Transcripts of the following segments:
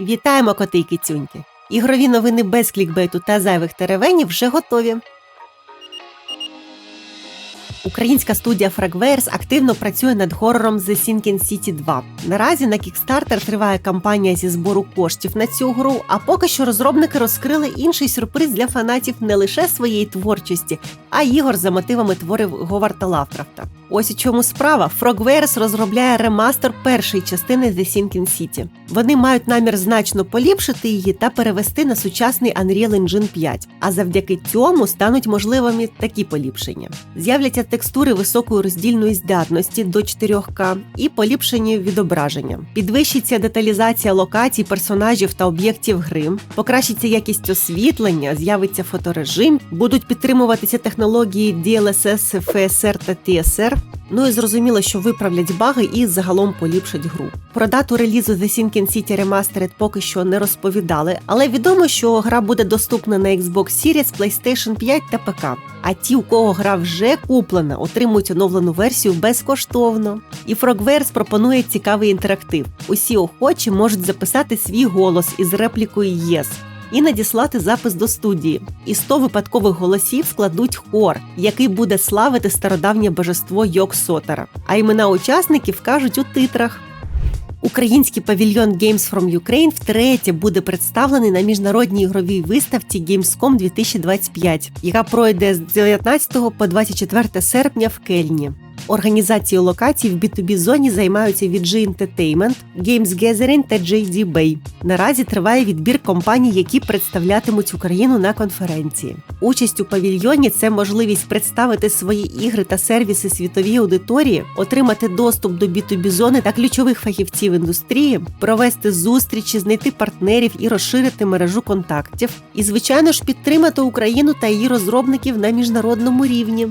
Вітаємо, коти й кицюньки! Ігрові новини без клікбейту та зайвих теревенів вже готові. Українська студія Fragwares активно працює над горором The Sinking City 2. Наразі на Kickstarter триває кампанія зі збору коштів на цю гру, а поки що розробники розкрили інший сюрприз для фанатів не лише своєї творчості, а ігор за мотивами творів Говарда Лавкрафта. Ось у чому справа. Frogwares розробляє ремастер першої частини The Sinking City. Вони мають намір значно поліпшити її та перевести на сучасний Unreal Engine 5, а завдяки цьому стануть можливими такі поліпшення. З'являться текстури високої роздільної здатності до 4К і поліпшені відображення. Підвищиться деталізація локацій, персонажів та об'єктів гри, покращиться якість освітлення, з'явиться фоторежим, будуть підтримуватися технології DLSS, FSR та TSR, Ну і зрозуміло, що виправлять баги і загалом поліпшать гру. Про дату релізу The Sinking City Remastered поки що не розповідали, але відомо, що гра буде доступна на Xbox Series, PlayStation 5 та ПК. А ті, у кого гра вже куплена, отримують оновлену версію безкоштовно. І Frogwares пропонує цікавий інтерактив. Усі охочі можуть записати свій голос із реплікою «Yes», і надіслати запис до студії. І 100 випадкових голосів складуть хор, який буде славити стародавнє божество Йок Сотара. А імена учасників кажуть у титрах. Український павільйон Games from Ukraine втретє буде представлений на міжнародній ігровій виставці Gamescom 2025, яка пройде з 19 по 24 серпня в Кельні. Організацією локацій в B2B зоні займаються VG Entertainment, Games Gathering та JD Bay. Наразі триває відбір компаній, які представлятимуть Україну на конференції. Участь у павільйоні це можливість представити свої ігри та сервіси світовій аудиторії, отримати доступ до B2B зони та ключових фахівців індустрії, провести зустрічі, знайти партнерів і розширити мережу контактів. І, звичайно ж, підтримати Україну та її розробників на міжнародному рівні.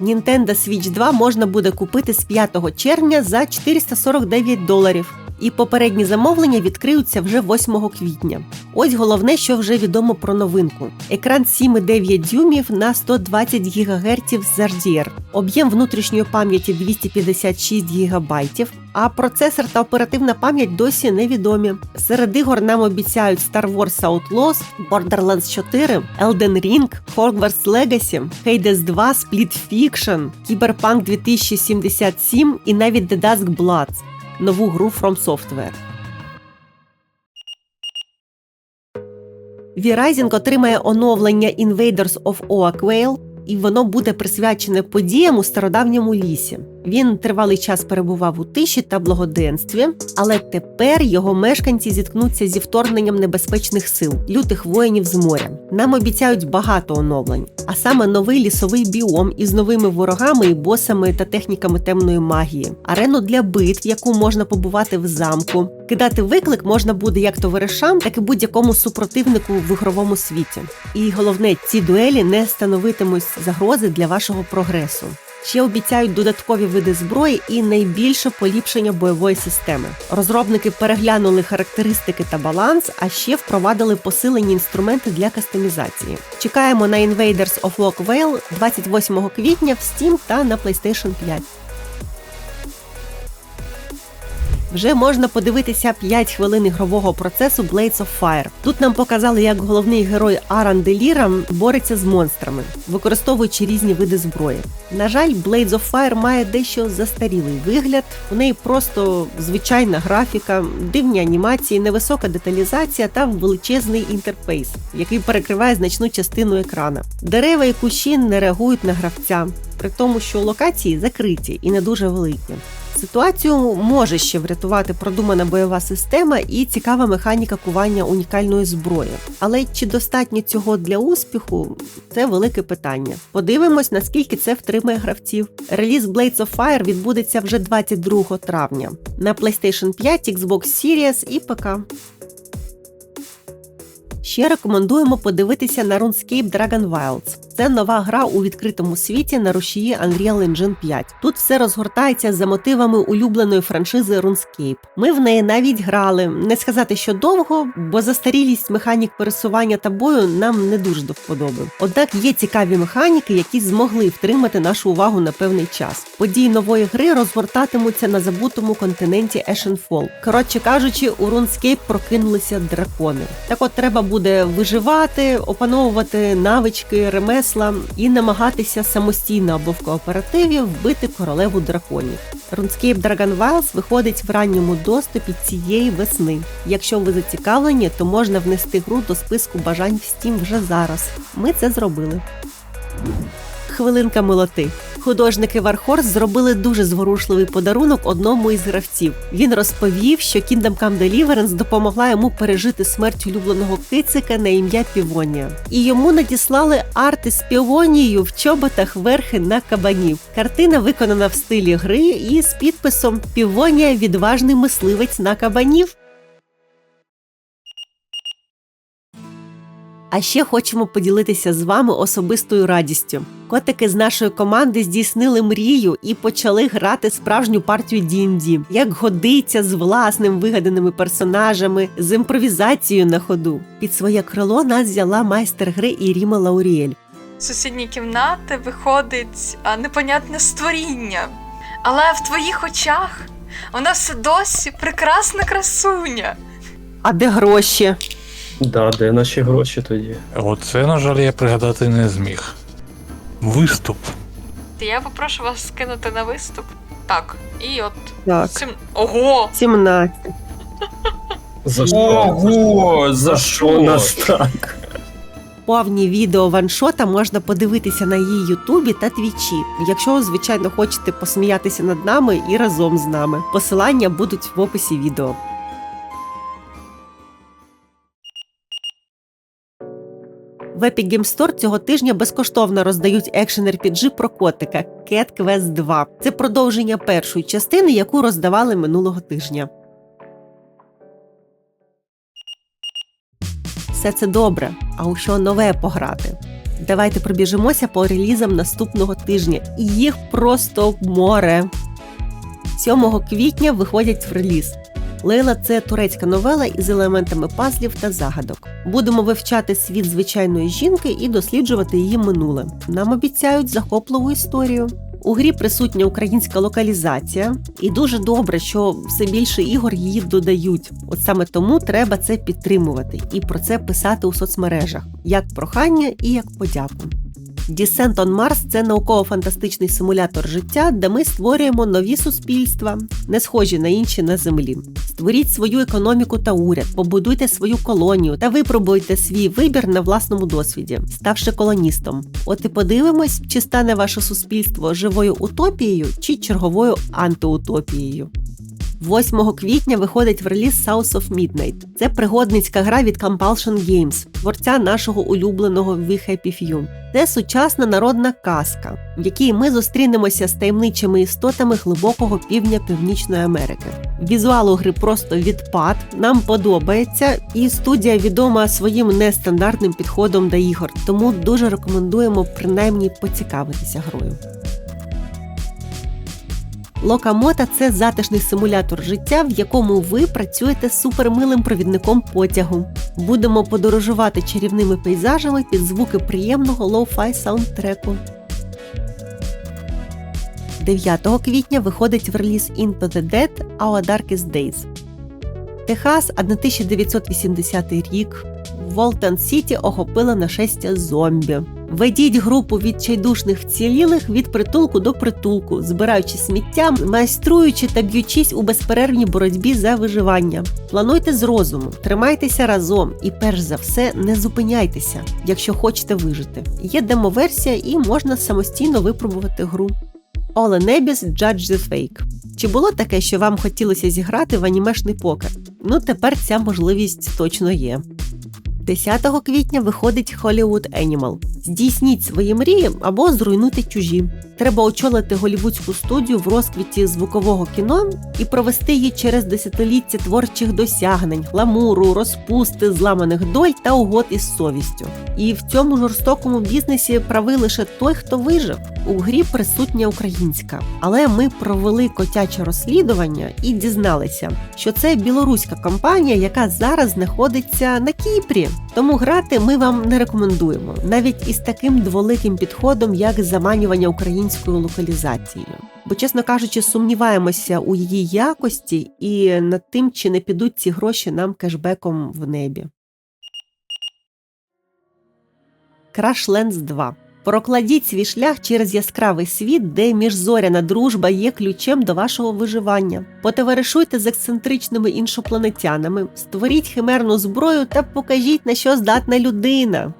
Nintendo Switch 2 можна буде купити з 5 червня за 449 доларів. І попередні замовлення відкриються вже 8 квітня. Ось головне, що вже відомо про новинку: екран 7,9 дюймів на 120 ГГц з RDR, об'єм внутрішньої пам'яті 256 ГБ, а процесор та оперативна пам'ять досі невідомі. Серед ігор нам обіцяють Star Wars Outlaws, Borderlands 4, Elden Ring, Hogwarts Legacy, Hades 2, Split Fiction, Cyberpunk 2077 і навіть The Dusk Bloods – нову гру From Software. V-Rising отримає оновлення Invaders of Oakvale, і воно буде присвячене подіям у стародавньому лісі. Він тривалий час перебував у тиші та благоденстві, але тепер його мешканці зіткнуться зі вторгненням небезпечних сил, лютих воїнів з моря. Нам обіцяють багато оновлень, а саме новий лісовий біом із новими ворогами і босами та техніками темної магії, арену для битв, яку можна побувати в замку. Кидати виклик можна буде як товаришам, так і будь-якому супротивнику в ігровому світі. І головне, ці дуелі не становитимуть загрози для вашого прогресу. Ще обіцяють додаткові види зброї і найбільше поліпшення бойової системи. Розробники переглянули характеристики та баланс, а ще впровадили посилені інструменти для кастомізації. Чекаємо на Invaders of Lockvale 28 квітня в Steam та на PlayStation 5. Вже можна подивитися 5 хвилин ігрового процесу Blades of Fire. Тут нам показали, як головний герой Аран Деліра бореться з монстрами, використовуючи різні види зброї. На жаль, Blades of Fire має дещо застарілий вигляд. У неї просто звичайна графіка, дивні анімації, невисока деталізація та величезний інтерфейс, який перекриває значну частину екрана. Дерева і кущі не реагують на гравця, при тому, що локації закриті і не дуже великі. Ситуацію може ще врятувати продумана бойова система і цікава механіка кування унікальної зброї. Але чи достатньо цього для успіху це велике питання. Подивимось, наскільки це втримає гравців. Реліз Blades of Fire відбудеться вже 22 травня на PlayStation 5, Xbox Series і ПК. Ще рекомендуємо подивитися на RuneScape Dragon Wilds. Це нова гра у відкритому світі на рушії Unreal Engine 5. Тут все розгортається за мотивами улюбленої франшизи RuneScape. Ми в неї навіть грали. Не сказати, що довго, бо застарілість механік пересування та бою нам не дуже до вподоби. Однак є цікаві механіки, які змогли втримати нашу увагу на певний час. Події нової гри розгортатимуться на забутому континенті Ashenfall. Коротше кажучи, у RuneScape прокинулися дракони. Так от треба буде виживати, опановувати навички, ремесла і намагатися самостійно або в кооперативі вбити королеву драконів. RuneScape Dragon Wilds виходить в ранньому доступі цієї весни. Якщо ви зацікавлені, то можна внести гру до списку бажань в Steam вже зараз. Ми це зробили. Хвилинка милоти. Художники Warhorse зробили дуже зворушливий подарунок одному із гравців. Він розповів, що Kingdom Come Deliverance допомогла йому пережити смерть улюбленого кицика на ім'я Півонія. І йому надіслали арти з півонією в чоботах верхи на кабанів. Картина виконана в стилі гри і з підписом Півонія відважний мисливець на кабанів. А ще хочемо поділитися з вами особистою радістю. Котики з нашої команди здійснили мрію і почали грати справжню партію D&D, як годиться з власним вигаданими персонажами, з імпровізацією на ходу. Під своє крило нас взяла майстер гри Іріма Лауріель. З сусідньої кімнати виходить непонятне створіння. Але в твоїх очах вона все досі прекрасна красуня. А де гроші? Да, де наші гроші тоді? Оце, на жаль, я пригадати не зміг. Виступ. Я попрошу вас скинути на виступ. Так, і от Так, цим. Ого! 17. За що? Ого, За що нас так? Повні відео ваншота можна подивитися на її Ютубі та Твічі, якщо, звичайно, хочете посміятися над нами і разом з нами. Посилання будуть в описі відео. В Epic Game Store цього тижня безкоштовно роздають екшен RPG про котика Cat Quest 2. Це продовження першої частини, яку роздавали минулого тижня. Все це добре, а у що нове пограти? Давайте пробіжимося по релізам наступного тижня. І їх просто море. 7 квітня виходять в реліз. Лейла це турецька новела із елементами пазлів та загадок. Будемо вивчати світ звичайної жінки і досліджувати її минуле. Нам обіцяють захопливу історію. У грі присутня українська локалізація, і дуже добре, що все більше ігор її додають. От саме тому треба це підтримувати і про це писати у соцмережах як прохання і як подяку. Descent on Mars – це науково-фантастичний симулятор життя, де ми створюємо нові суспільства, не схожі на інші на землі. Створіть свою економіку та уряд, побудуйте свою колонію та випробуйте свій вибір на власному досвіді, ставши колоністом. От і подивимось, чи стане ваше суспільство живою утопією чи черговою антиутопією. 8 квітня виходить в реліз South of Midnight. Це пригодницька гра від Compulsion Games, творця нашого улюбленого We Happy Few. Це сучасна народна казка, в якій ми зустрінемося з таємничими істотами глибокого півдня Північної Америки. Візуал у гри просто відпад, нам подобається, і студія відома своїм нестандартним підходом до ігор, тому дуже рекомендуємо принаймні поцікавитися грою. Локамота це затишний симулятор життя, в якому ви працюєте супермилим провідником потягу. Будемо подорожувати чарівними пейзажами під звуки приємного лоу-фай саундтреку. 9 квітня виходить в реліз Into the Dead Our Darkest Days. Техас 1980 рік. Волтон Сіті охопила нашестя зомбі. Ведіть групу відчайдушних вцілілих від притулку до притулку, збираючи сміття, майструючи та б'ючись у безперервній боротьбі за виживання. Плануйте з розуму, тримайтеся разом і, перш за все, не зупиняйтеся, якщо хочете вижити. Є демоверсія і можна самостійно випробувати гру. Nebis Judge the Fake. Чи було таке, що вам хотілося зіграти в анімешний покер? Ну тепер ця можливість точно є. 10 квітня виходить Hollywood Animal. Здійсніть свої мрії або зруйнуйте чужі. Треба очолити голівудську студію в розквіті звукового кіно і провести її через десятиліття творчих досягнень, гламуру, розпусти, зламаних доль та угод із совістю. І в цьому жорстокому бізнесі правий лише той, хто вижив. У грі присутня українська. Але ми провели котяче розслідування і дізналися, що це білоруська компанія, яка зараз знаходиться на Кіпрі. Тому грати ми вам не рекомендуємо, навіть із таким дволиким підходом, як заманювання українською локалізацією. Бо, чесно кажучи, сумніваємося у її якості і над тим, чи не підуть ці гроші нам кешбеком в небі. Crashlands 2. Прокладіть свій шлях через яскравий світ, де міжзоряна дружба є ключем до вашого виживання. Потоваришуйте з ексцентричними іншопланетянами, створіть химерну зброю та покажіть, на що здатна людина.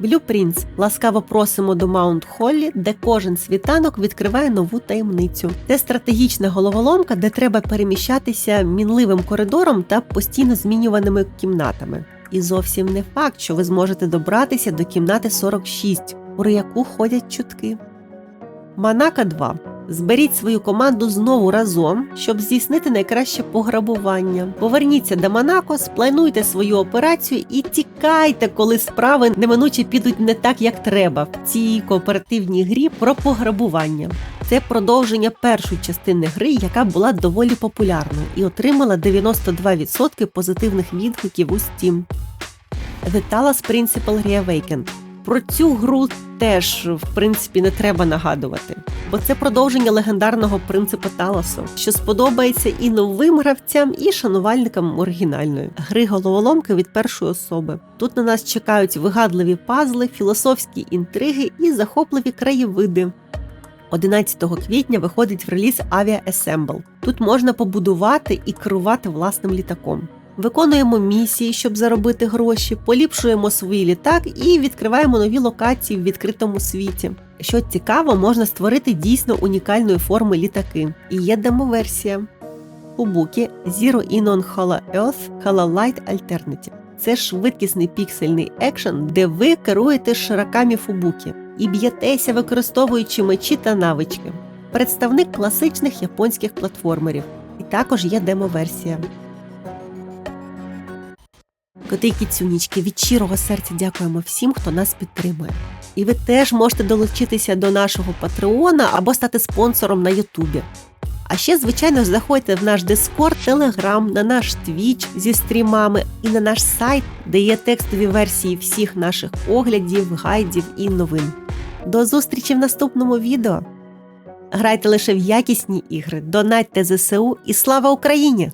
Blue Prince. Ласкаво просимо до Маунт Холлі, де кожен світанок відкриває нову таємницю. Це стратегічна головоломка, де треба переміщатися мінливим коридором та постійно змінюваними кімнатами. І зовсім не факт, що ви зможете добратися до кімнати 46, про яку ходять чутки. Манака 2. Зберіть свою команду знову разом, щоб здійснити найкраще пограбування. Поверніться до Монако, сплануйте свою операцію і тікайте, коли справи неминуче підуть не так, як треба в цій кооперативній грі про пограбування. Це продовження першої частини гри, яка була доволі популярною і отримала 92% позитивних відгуків у Steam. The Talos Principle Reawakened. Про цю гру теж, в принципі, не треба нагадувати, бо це продовження легендарного принципу Талосу, що сподобається і новим гравцям, і шанувальникам оригінальної гри головоломки від першої особи. Тут на нас чекають вигадливі пазли, філософські інтриги і захопливі краєвиди. 11 квітня виходить в реліз Avia Assemble. Тут можна побудувати і керувати власним літаком. Виконуємо місії, щоб заробити гроші, поліпшуємо свій літак і відкриваємо нові локації в відкритому світі. Що цікаво, можна створити дійсно унікальної форми літаки. І є демоверсія. Фубуки Zero In on Hollow Earth Hollow Light Alternative. Це швидкісний піксельний екшен, де ви керуєте широками фубуки і б'єтеся, використовуючи мечі та навички. Представник класичних японських платформерів. І також є демоверсія. Коти кіцюнічки, від щирого серця дякуємо всім, хто нас підтримує. І ви теж можете долучитися до нашого Патреона або стати спонсором на Ютубі. А ще, звичайно, заходьте в наш Дискорд, Телеграм, на наш Твіч зі стрімами і на наш сайт, де є текстові версії всіх наших оглядів, гайдів і новин. До зустрічі в наступному відео. Грайте лише в якісні ігри, донатьте ЗСУ і слава Україні!